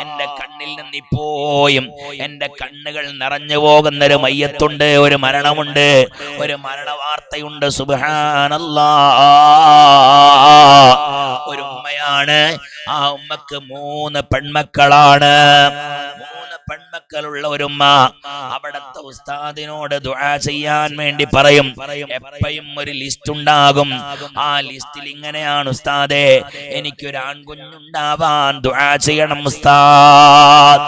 എന്റെ കണ്ണിൽ നിന്ന് ഇപ്പോയും എന്റെ കണ്ണുകൾ നിറഞ്ഞു പോകുന്ന ഒരു മയ്യത്തുണ്ട് ഒരു മരണമുണ്ട് ഒരു മരണ വാർത്തയുണ്ട് സുബാനല്ലാ ഒരു ഉമ്മയാണ്. ആ ഉമ്മക്ക് മൂന്ന് പെൺമക്കളാണ്. പെൺമക്കളുള്ള ഒരു ഉമ്മ അവിടത്തെ ഉസ്താദിനോട് ദുആ ചെയ്യാൻ വേണ്ടി പറയും. എപ്പോഴും ഒരു ലിസ്റ്റ് ഉണ്ടാകും. ആ ലിസ്റ്റിൽ ഇങ്ങനെയാണ് ഉസ്താദേ എനിക്കൊരു ആൺകുഞ്ഞുണ്ടാവാൻ ദുആ ചെയ്യണം ഉസ്താദ്.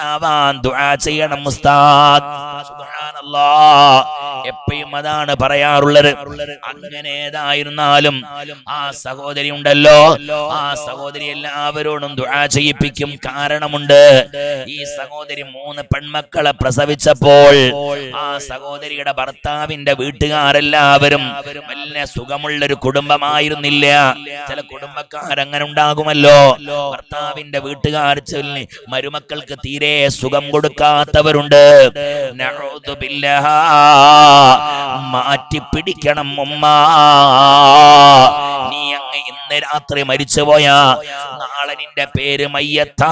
ആൺകുഞ്ഞുണ്ടാവാൻ ദുആ ചെയ്യണം ഉസ്താദ്. എപ്പോഴും അതാണ് പറയാറുള്ളത്. അങ്ങനെ ഏതായിരുന്നാലും ആ സഹോദരി ഉണ്ടല്ലോ. ആ സഹോദരി എല്ലാവരോടും ദുആ ചെയ്യിപ്പിക്കും കാരണമുണ്ട്. ഈ സഹോദരി മൂന്ന് പെൺമക്കളെ പ്രസവിച്ചപ്പോൾ ആ സഹോദരിയുടെ ഭർത്താവിന്റെ വീട്ടുകാരെല്ലാവരും വലിയ സുഖമുള്ളൊരു കുടുംബമായിരുന്നില്ല. ചില കുടുംബക്കാരങ്ങനെ ഉണ്ടാകുമല്ലോ. ഭർത്താവിന്റെ വീട്ടുകാർ മരുമക്കൾക്ക് തീരെ സുഖം കൊടുക്കാത്തവരുണ്ട്. മാറ്റി പിടിക്കണം ഉമ്മ. നീ അങ്ങ് ഇന്ന് രാത്രി മരിച്ചുപോയാ നാളെ നിന്റെ പേര് മയ്യത്താൻ.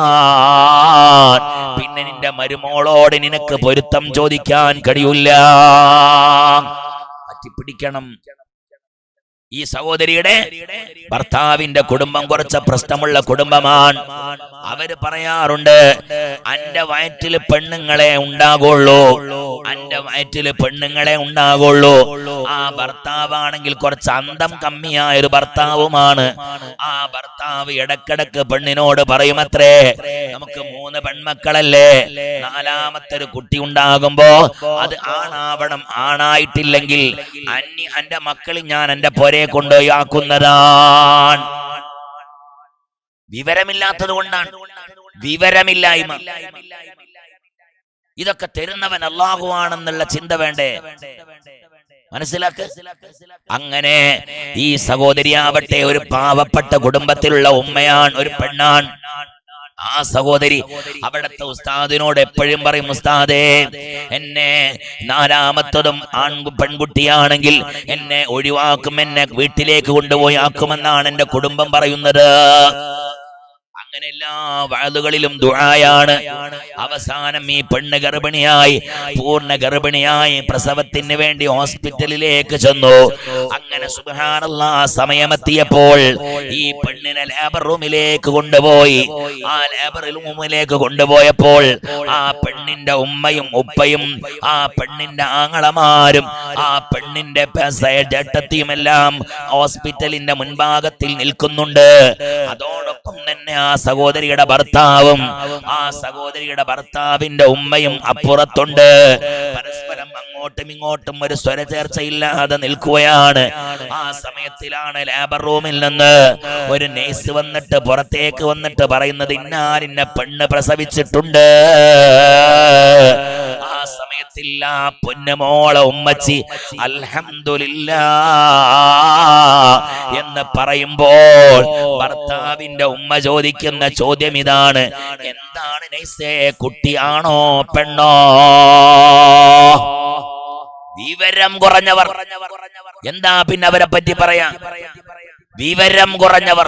പിന്നെ നിന്റെ മരുമോളോട് നിനക്ക് പൊരുത്തം ചോദിക്കാൻ കഴിയില്ല. മാറ്റി പിടിക്കണം ഈ സഹോദരിയുടെ ഭർത്താവിന്റെ കുടുംബം കുറച്ച് പ്രശ്നമുള്ള കുടുംബമാണ്. അവർ പറയാറുണ്ട് അന്റെ വയറ്റിൽ പെണ്ണുങ്ങളെ ഉണ്ടാകുള്ളൂ. അന്റെ വയറ്റിൽ പെണ്ണുങ്ങളെ ഉണ്ടാകുള്ളൂ. ആ ഭർത്താവാണെങ്കിൽ കുറച്ച് അന്തം കമ്മിയായ ഒരു ഭർത്താവുമാണ്. ആ ഭർത്താവ് ഇടക്കിടക്ക് പെണ്ണിനോട് പറയുമത്രേ നമുക്ക് മൂന്ന് പെൺമക്കളല്ലേ? നാലാമത്തെ ഒരു കുട്ടി ഉണ്ടാകുമ്പോ അത് ആണാവണം ആണായിട്ടില്ലെങ്കിൽ അന്യ എന്റെ മക്കളിൽ ഞാൻ എന്റെ പൊരെ കൊണ്ടുപോയി ആക്കുന്നതാണ് വിവരമില്ലാത്തത് കൊണ്ടാണ്. വിവരമില്ലായ്മ. ഇതൊക്കെ തരുന്നവൻ അള്ളാഹുവാണെന്നുള്ള ചിന്ത വേണ്ടേ? മനസ്സിലാക്ക? അങ്ങനെ ഈ സഹോദരിയാവട്ടെ ഒരു പാവപ്പെട്ട കുടുംബത്തിലുള്ള ഉമ്മയാണ് ഒരു പെണ്ണാണ്. ആ സഹോദരി അവിടുത്തെ ഉസ്താദിനോട് എപ്പോഴും പറയും ഉസ്താദേ എന്നെ നാലാമത്തതും ആൺ പെൺകുട്ടിയാണെങ്കിൽ എന്നെ ഒഴിവാക്കും എന്നെ വീട്ടിലേക്ക് കൊണ്ടുപോയി ആക്കുമെന്നാണ് എന്റെ കുടുംബം പറയുന്നത്. അങ്ങനെ എല്ലാ വാതുകളിലും ദുആയാണ്. അവസാനം ഈ പെണ്ണ് ഗർഭിണിയായി പൂർണ ഗർഭിണിയായി പ്രസവത്തിന് വേണ്ടി ഹോസ്പിറ്റലിലേക്ക് ചെന്നു. അങ്ങനെ സുബാനുള്ള സമയമെത്തിയപ്പോൾ ഈ പെണ്ണിനെ ലേബർ റൂമിലേക്ക് കൊണ്ടുപോയി. ആ ലേബർ റൂമിലേക്ക് കൊണ്ടുപോയപ്പോൾ ആ പെണ്ണിന്റെ ഉമ്മയും ഉപ്പയും ആ പെണ്ണിന്റെ ആങ്ങളമാരും ആ പെണ്ണിന്റെ ജട്ടത്തിയും എല്ലാം ഹോസ്പിറ്റലിന്റെ മുൻഭാഗത്തിൽ നിൽക്കുന്നുണ്ട്. അതോടൊപ്പം തന്നെ ആ സഹോദരിയുടെ ഭർത്താവും ആ സഹോദരിയുടെ ഭർത്താവിന്റെ ഉമ്മയും അപ്പുറത്തുണ്ട്. പരസ്പരം അങ്ങോട്ടും ഇങ്ങോട്ടും ഒരു സ്വര ചേർച്ചയില്ലാതെ നിൽക്കുകയാണ്. ആ സമയത്തിലാണ് ലേബർ റൂമിൽ നിന്ന് ഒരു നേഴ്സ് വന്നിട്ട് പുറത്തേക്ക് വന്നിട്ട് പറയുന്നത് ഇന്നാലിന്നെ പെണ്ണ് പ്രസവിച്ചിട്ടുണ്ട്. ആ പൊന്നുമോളെ ഉമ്മച്ചി അൽഹംദുലില്ല എന്ന് പറയുമ്പോൾ ഭർത്താവിന്റെ ഉമ്മ ചോദിക്കുന്ന ചോദ്യം ഇതാണ്. എന്താണ് നൈസേ കുട്ടിയാണോ പെണ്ണോ? വിവരം കുറഞ്ഞവർ. എന്താ പിന്നെ അവരെ പറ്റി പറയാ വിവരം കുറഞ്ഞവർ.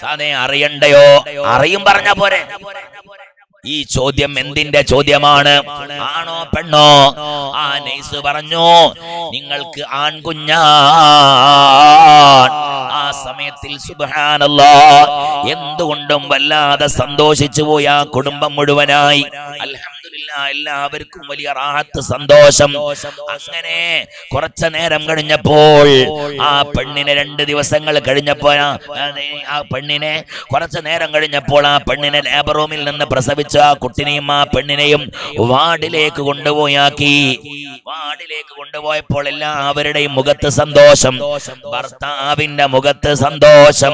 സാധേ അറിയണ്ടയോ? അറിയും പറഞ്ഞ പോരെ. ഈ ചോദ്യം എന്തിന്റെ ചോദ്യമാണ്? ആണോ പെണ്ണോ? ആ നൈസ് പറഞ്ഞു. നിങ്ങൾക്ക് ആൺകുഞ്ഞ. ആ സമയത്തിൽ സുബാനല്ലോ എന്തുകൊണ്ടും വല്ലാതെ സന്തോഷിച്ചു പോയി കുടുംബം മുഴുവനായി. അൽഹംദുലില്ലാ എല്ലാവർക്കും വലിയ റാഹത്ത് സന്തോഷം. അങ്ങനെ കുറച്ച നേരം കഴിഞ്ഞപ്പോൾ ആ പെണ്ണിനെ രണ്ട് ദിവസങ്ങൾ കഴിഞ്ഞപ്പോൾ ആ- പെണ്ണിനെ കുറച്ച് നേരം കഴിഞ്ഞപ്പോൾ ആ പെണ്ണിനെ ലേബർ റൂമിൽ നിന്ന് പ്രസവിച്ച ആ കുട്ടിനെയും ആ പെണ്ണിനെയും വാർഡിലേക്ക് കൊണ്ടുപോയാക്കി. വാർഡിലേക്ക് കൊണ്ടുപോയപ്പോൾ എല്ലാവരുടെയും മുഖത്ത് സന്തോഷം. ഭർത്താവിന്റെ മുഖത്ത് സന്തോഷം.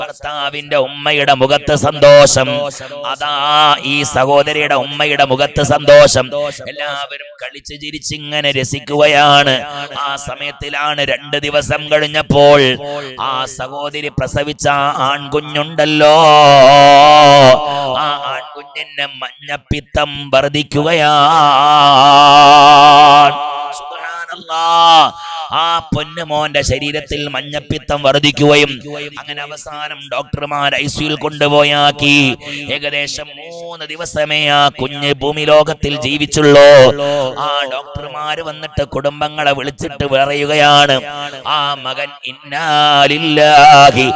ഭർത്താവിന്റെ ഉമ്മയുടെ മുഖത്ത് സന്തോഷം. അതാ ഈ സഹോദരിയുടെ ഉമ്മയുടെ മുഖത്ത് സന്തോഷം. എല്ലാവരും കളിച്ച് ചിരിച്ചിങ്ങനെ രസിക്കുകയാണ്. ആ സമയത്തിലാണ് രണ്ട് ദിവസം കഴിഞ്ഞപ്പോൾ ആ സഹോദരി പ്രസവിച്ച ആൺകുഞ്ഞുണ്ടല്ലോ. ആ ആൺകുഞ്ഞിന്റെ മഞ്ഞപ്പിത്തം വർദ്ധിക്കുകയാണ്. ആ പൊന്നുമോന്റെ ശരീരത്തിൽ മഞ്ഞപ്പിത്തം വർദ്ധിക്കുകയും അങ്ങനെ അവസാനം ഡോക്ടർമാർ ഐ സിയിൽ കൊണ്ടുപോയാക്കി. ഏകദേശം മൂന്ന് ദിവസമേ ആ കുഞ്ഞ് ഭൂമി ലോകത്തിൽ ജീവിച്ചുള്ളൂ. ആ ഡോക്ടർമാര് വന്നിട്ട് കുടുംബങ്ങളെ വിളിച്ചിട്ട് പറയുകയാണ് ആ മകൻ ഇന്നാലില്ലാഹി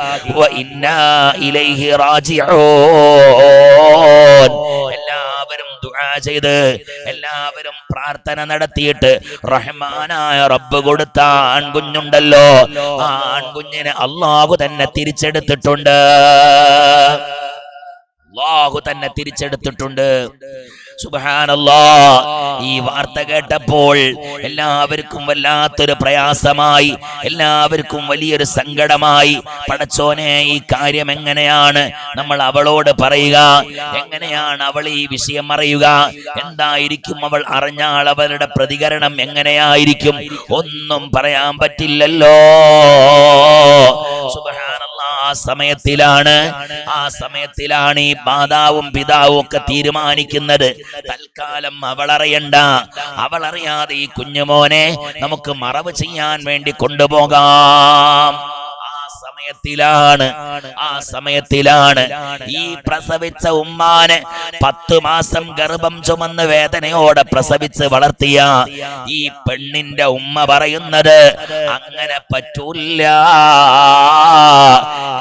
ഇന്നാ ഇലൈഹി ദുആ ചെയ്ത്. എല്ലാവരും പ്രാർത്ഥന നടത്തിയിട്ട് റഹ്മാനായ റബ്ബ് കൊടുത്ത ആൺകുഞ്ഞുണ്ടല്ലോ. ആ ആൺകുഞ്ഞിനെ അള്ളാഹു തന്നെ തിരിച്ചെടുത്തിട്ടുണ്ട്. അള്ളാഹു തന്നെ തിരിച്ചെടുത്തിട്ടുണ്ട്. സുബഹാനല്ലാ. ഈ വാർത്ത കേട്ടപ്പോൾ എല്ലാവർക്കും വല്ലാത്തൊരു പ്രയാസമായി എല്ലാവർക്കും വലിയൊരു സങ്കടമായി. പടച്ചോനെ ഈ കാര്യം എങ്ങനെയാണ്? നമ്മൾ അവളോട് പറയുക എങ്ങനെയാണ് അവൾ ഈ വിഷയം അറിയുക? എന്തായിരിക്കും അവൾ അറിഞ്ഞാൽ അവളുടെ പ്രതികരണം എങ്ങനെയായിരിക്കും? ഒന്നും പറയാൻ പറ്റില്ലല്ലോ. സുബ്ഹാനല്ലാ, ആ സമയത്തിലാണ്. ആ സമയത്തിലാണ് ഈ മാതാവും പിതാവും ഒക്കെ തീരുമാനിക്കുന്നത്. തൽക്കാലം അവളറിയണ്ട. അവളറിയാതെ ഈ കുഞ്ഞുമോനെ നമുക്ക് മറവ് ചെയ്യാൻ വേണ്ടി കൊണ്ടുപോകാം. സമയത്തിലാണ്. ആ സമയത്തിലാണ്. ഈ പ്രസവിച്ച ഉമ്മാന് പത്ത് മാസം ഗർഭം ചുമന്ന് വേദനയോടെ പ്രസവിച്ച് വളർത്തിയ ഈ പെണ്ണിന്റെ ഉമ്മ പറയുന്നത് അങ്ങനെ പറ്റൂല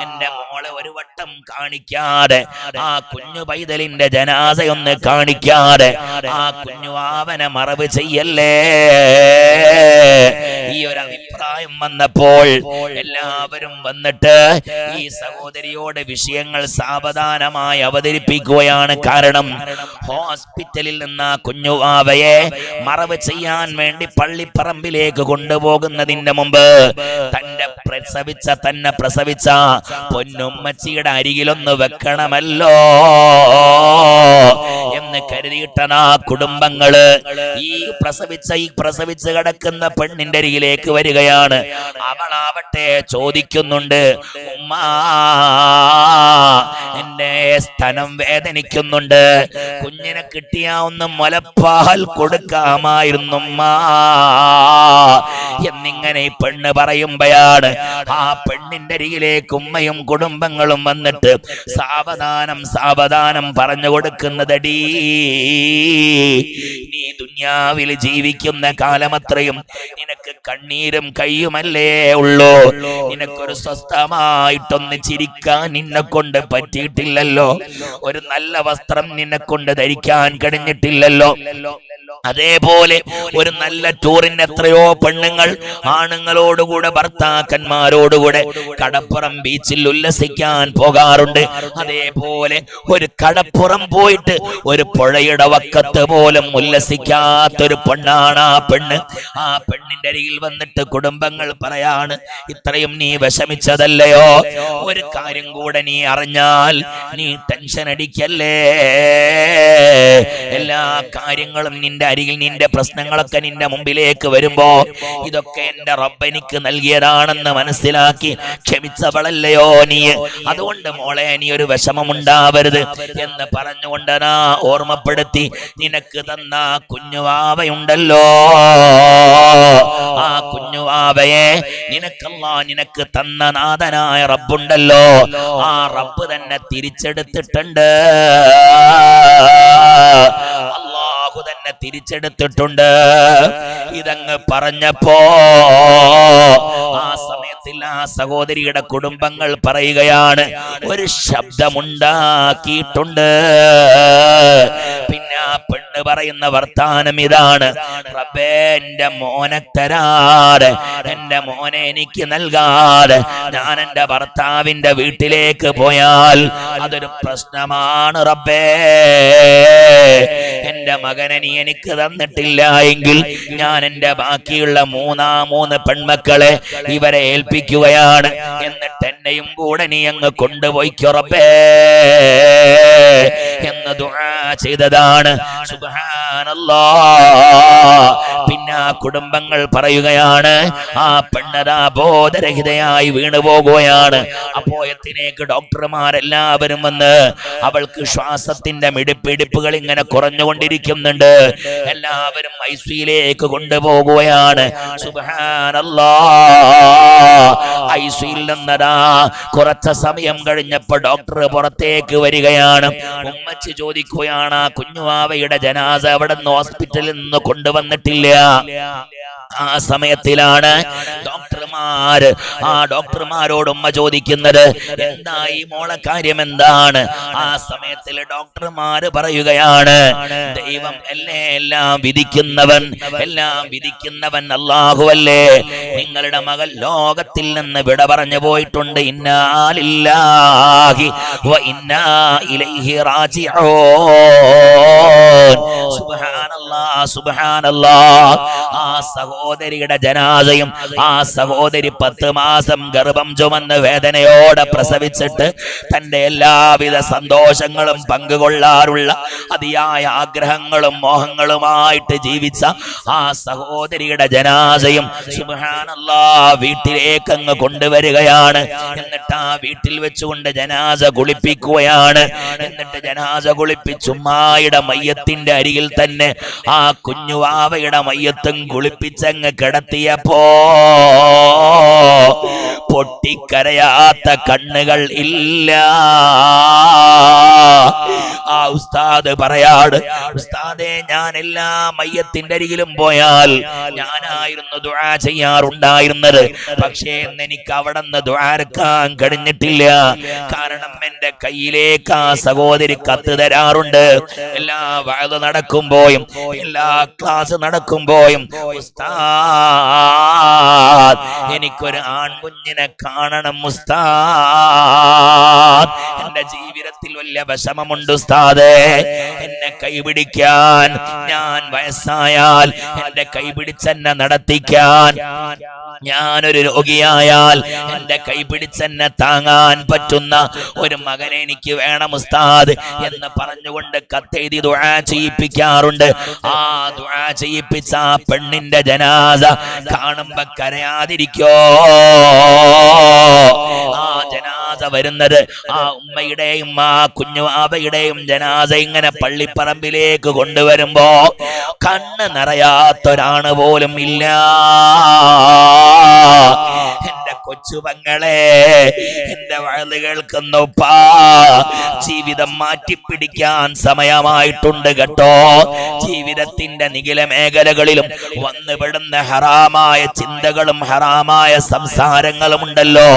എന്റെ മോളെ ഒരു വട്ടം കാണിക്കാതെ ആ കുഞ്ഞു പൈതലിന്റെ ജനാസയൊന്ന് കാണിക്കാതെ ആ കുഞ്ഞു ആവനെ മറവ് ചെയ്യല്ലേ? ഈ ഒരു അഭിപ്രായം വന്നപ്പോൾ എല്ലാവരും വന്നിട്ട് ഈ സഹോദരിയോട് വിഷയങ്ങൾ സാവധാനമായി അവതരിപ്പിക്കുകയാണ് കാരണം ഹോസ്പിറ്റലിൽ നിന്ന് ആ കുഞ്ഞു ആവയെ മറവ് ചെയ്യാൻ വേണ്ടി പള്ളിപ്പറമ്പിലേക്ക് കൊണ്ടുപോകുന്നതിന്റെ മുമ്പ് തന്റെ പ്രസവിച്ച തന്നെ പ്രസവിച്ച പൊന്നുമ്മച്ചിയുടെ അരികിലൊന്ന് വെക്കണമല്ലോ എന്ന് കരുതിയിട്ടനാ കുടുംബങ്ങൾ ഈ പ്രസവിച്ച ഈ പ്രസവിച്ച് കിടക്കുന്ന പെണ്ണിന്റെ അരികിലേക്ക് വരികയാണ്. അവളാവട്ടെ ചോദിക്കുന്നുണ്ട് ഉമ്മാ സ്ഥലം വേദനിക്കുന്നുണ്ട്. കുഞ്ഞിനെ കിട്ടിയ ഒന്ന് മുലപ്പാൽ കൊടുക്കാമായിരുന്നു എന്നിങ്ങനെ പെണ്ണ് പറയുമ്പോഴാണ് ആ പെണ്ണിന്റെ അരികിലേക്ക് ഉമ്മയും കുടുംബങ്ങളും വന്നിട്ട് സാവധാനം സാവധാനം പറഞ്ഞു കൊടുക്കുന്നതടീ. നീ ദുന്യാവിൽ ജീവിക്കുന്ന കാലമത്രയും നിനക്ക് കണ്ണീരും കയ്യുമല്ലേ ഉള്ളൂ. നിനക്കൊരു സ്വസ്ഥമായിട്ടൊന്ന് ചിരിക്കാൻ നിന്നെ കൊണ്ട് പറ്റിയിട്ടില്ലല്ലോ. ഒരു നല്ല വസ്ത്രം നിന്നെ കൊണ്ട് ധരിക്കാൻ കഴിഞ്ഞിട്ടില്ലല്ലോ. അതേപോലെ ഒരു നല്ല ടൂറിന് എത്രയോ പെണ്ണുങ്ങൾ ആണുങ്ങളോടുകൂടെ ഭർത്താക്കന്മാരോടുകൂടെ കടപ്പുറം ബീച്ചിൽ ഉല്ലസിക്കാൻ പോകാറുണ്ട്. അതേപോലെ ഒരു കടപ്പുറം പോയിട്ട് ഒരു പുഴയുടെ വക്കത്ത് പോലും ഉല്ലസിക്കാത്തൊരു പെണ്ണാണ് ആ പെണ്ണ്. ആ പെണ്ണിന്റെ അരികിൽ വന്നിട്ട് കുടുംബങ്ങൾ പറയാണ് ഇത്രയും നീ വിഷമിച്ചതല്ലയോ? ഒരു കാര്യം കൂടെ നീ അറിഞ്ഞാൽ നീ ടെൻഷൻ അടിക്കല്ലേ? എല്ലാ കാര്യങ്ങളും നിന്റെ അരികിൽ നിന്റെ പ്രശ്നങ്ങളൊക്കെ നിന്റെ മുമ്പിലേക്ക് വരുമ്പോ ഇതൊക്കെ എന്റെ റബ്ബനിക്ക് നൽകിയതാണെന്ന് മനസ്സിലാക്കി ക്ഷമിച്ചവളല്ലയോ നീ. അതുകൊണ്ട് മോളെ നീ ഒരു വിഷമമുണ്ടാവരുത് എന്ന് പറഞ്ഞുകൊണ്ടനാ ഓർമ്മപ്പെടുത്തി നിനക്ക് തന്ന കുഞ്ഞുവാവയുണ്ടല്ലോ. ആ കുഞ്ഞുവാവയെ നിനക്കല്ല നിനക്ക് തന്ന നാഥനായ റബ്ബുണ്ടല്ലോ. ആ റബ്ബ് തന്നെ തിരിച്ചെടുത്തിട്ടുണ്ട്. അള്ളാഹു തന്നെ തിരിച്ചെടുത്തിട്ടുണ്ട്. ഇതങ്ങ് പറഞ്ഞപ്പോ ആ സമയത്തിൽ ആ സഹോദരിയുടെ കുടുംബങ്ങൾ പറയുകയാണ് ഒരു ശബ്ദമുണ്ടാക്കിയിട്ടുണ്ട്. പിന്നെ ആ പെണ്ണ് പറയുന്ന വർത്താനം ഇതാണ് റബ്ബേ എന്റെ മോനെ തരാതെ എന്റെ മോനെ എനിക്ക് നൽകാതെ ഞാൻ എന്റെ ഭർത്താവിന്റെ വീട്ടിലേക്ക് പോയാൽ അതൊരു പ്രശ്നമാണ് റബ്ബേ. എന്റെ മകനെ നീ എനിക്ക് തന്നിട്ടില്ല എങ്കിൽ ഞാൻ എന്റെ ബാക്കിയുള്ള മൂന്നാ മൂന്ന് പെൺമക്കളെ ഇവരെ ഏൽപ്പിക്കുകയാണ്. എന്നിട്ട് എന്നെയും കൂടെ നീ അങ്ങ് കൊണ്ടുപോയിക്കുറപ്പേ എന്ന് ദുആ ചെയ്തതാണ്. പിന്നെ ആ കുടുംബങ്ങൾ പറയുകയാണ് ആ പെണ്ണതാ ബോധരഹിതയായി വീണു പോകുകയാണ് അപ്പോയത്തിനേക്ക് ഡോക്ടർമാരെല്ലാവരും വന്ന് അവൾക്ക് ശ്വാസത്തിന്റെ മിടിപ്പിടിപ്പുകൾ ഇങ്ങനെ കുറഞ്ഞുകൊണ്ടിരിക്കുന്നുണ്ട്. എല്ലാവരും ഐസിയിലേക്ക് കൊണ്ടുപോകുകയാണ്. ഐസിയിൽ നിന്നതാ കുറച്ച സമയം കഴിഞ്ഞപ്പോ ഡോക്ടർ പുറത്തേക്ക് വരികയാണ്. ഉമ്മച്ച് ചോദിക്കുകയാണ് ആ കുഞ്ഞുവാവയുടെ ജനാസ അവിടെ നിന്ന് ഹോസ്പിറ്റലിൽ നിന്ന് കൊണ്ടുവന്നിട്ടില്ല? ആ സമയത്തിലാണ് ഡോക്ടർമാര് ആ ഡോക്ടർമാരോട് ഉമ്മ ചോദിക്കുന്നത് എന്താ ഈ മോളെ കാര്യം എന്താണ്? ആ സമയത്തിൽ ഡോക്ടർമാര് പറയുകയാണ് ദൈവം അല്ലേ എല്ലാം വിധിക്കുന്നവൻ എല്ലാം വിധിക്കുന്നവൻ അല്ലാഹുവല്ലേ. നിങ്ങളുടെ മകൾ ലോകത്തിൽ നിന്ന് വിട പറഞ്ഞു പോയിട്ടുണ്ട്. ഇന്നാലില്ലാഹി വ ഇലൈഹി റാജിഊൻ. സുബ്ഹാനല്ലാഹ് സുബ്ഹാനല്ലാഹ് ആ സഹോദരിയുടെ ജനാസയും ആ സഹോദരി പത്ത് മാസം ഗർഭം ചുമന്ന് വേദനയോടെ പ്രസവിച്ചിട്ട് തന്റെ എല്ലാവിധ സന്തോഷങ്ങളും പങ്കുകൊള്ളാറുള്ള അതിയായ ആഗ്രഹങ്ങളും മോഹങ്ങളുമായിട്ട് ജീവിച്ച ആ സഹോദരിയുടെ ജനാസയും സുബ്ഹാനല്ലാ വീട്ടിലേക്ക് അങ്ങ് കൊണ്ടുവരികയാണ്. എന്നിട്ട് ആ വീട്ടിൽ വെച്ചുകൊണ്ട് ജനാസ കുളിപ്പിക്കുകയാണ്. എന്നിട്ട് ജനാസ കുളിപ്പിച്ച് ഉമ്മായുടെ മയ്യത്തിന്റെ അരികിൽ തന്നെ ആ കുഞ്ഞുവാവയുടെ മയ്യത്തും കുളിപ്പിച്ചങ്ങ് കിടത്തിയപ്പോ പൊട്ടിക്കരയാത്ത കണ്ണുകൾ ഇല്ല. ആ ഉസ്താദ് പറയാട് ഉസ്താദെ ഞാൻ എല്ലാ മയ്യത്തിന്റെ അരികിലും പോയാൽ ഞാനായിരുന്നു ദുആ ചെയ്യാറുണ്ടായിരുന്നത്. പക്ഷേ എനിക്ക് അവിടെ നിന്ന് ദ്വാരക്കാൻ കഴിഞ്ഞിട്ടില്ല. കാരണം എന്റെ കയ്യിലേക്ക് ആ സഹോദരി കത്ത് തരാറുണ്ട്. എല്ലാ വാഴ നടക്കുമ്പോഴും എല്ലാ ക്ലാസ് നടക്കുമ്പോഴും എനിക്കൊരു ആൺകുഞ്ഞിനെ കാണണം ഉസ്താദ്. എന്റെ ജീവിതത്തിൽ വലിയ വിഷമമുണ്ട് ഉസ്താദേ. എന്നെ കൈപിടിക്കാൻ ഞാൻ വയസ്സായാൽ എന്റെ കൈപിടിച്ചെന്നെ നടത്തിക്കാൻ ഞാനൊരു രോഗിയായാൽ എന്റെ കൈപിടിച്ചെന്നെ താങ്ങാൻ പറ്റുന്ന ഒരു മകനെ എനിക്ക് വേണം ഉസ്താദ് എന്ന് പറഞ്ഞുകൊണ്ട് കത്തെഴുതി ദുഴ ചെയ്യിപ്പിക്കാറുണ്ട്. ആ ദുഴ ചെയ്യിപ്പിച്ച പെണ്ണിന്റെ ജനാസ കാണുമ്പോ കരയാതിരിക്കോ? ആ ജനാസ വരുന്നത് ആ ഉമ്മയുടെയും ആ കുഞ്ഞു ആവയുടെയും ജനാസ ഇങ്ങനെ പള്ളിപ്പറമ്പിലേക്ക് കൊണ്ടുവരുമ്പോ കണ്ണ് നിറയാത്തൊരാണ് പോലും ഇല്ല. കൊച്ചുപങ്ങളെ എന്റെ വഴുത് കേൾക്കുന്നുപ്പാ ജീവിതം മാറ്റിപ്പിടിക്കാൻ സമയമായിട്ടുണ്ട് കേട്ടോ. ജീവിതത്തിന്റെ നിഖില മേഖലകളിലും വന്നുപെടുന്ന ഹറാമായ ചിന്തകളും ഹറാമായ സംസാരങ്ങളും ഉണ്ടല്ലോ.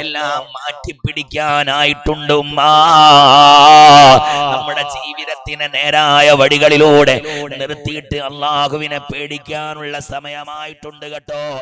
എല്ലാം മാറ്റിപ്പിടിക്കാനായിട്ടുണ്ട് ഉമ്മാ. നമ്മുടെ ജീവിതത്തിന് നേരായ വഴികളിലൂടെ നിർത്തിയിട്ട് അള്ളാഹുവിനെ പേടിക്കാനുള്ള സമയമായിട്ടുണ്ട് കേട്ടോ.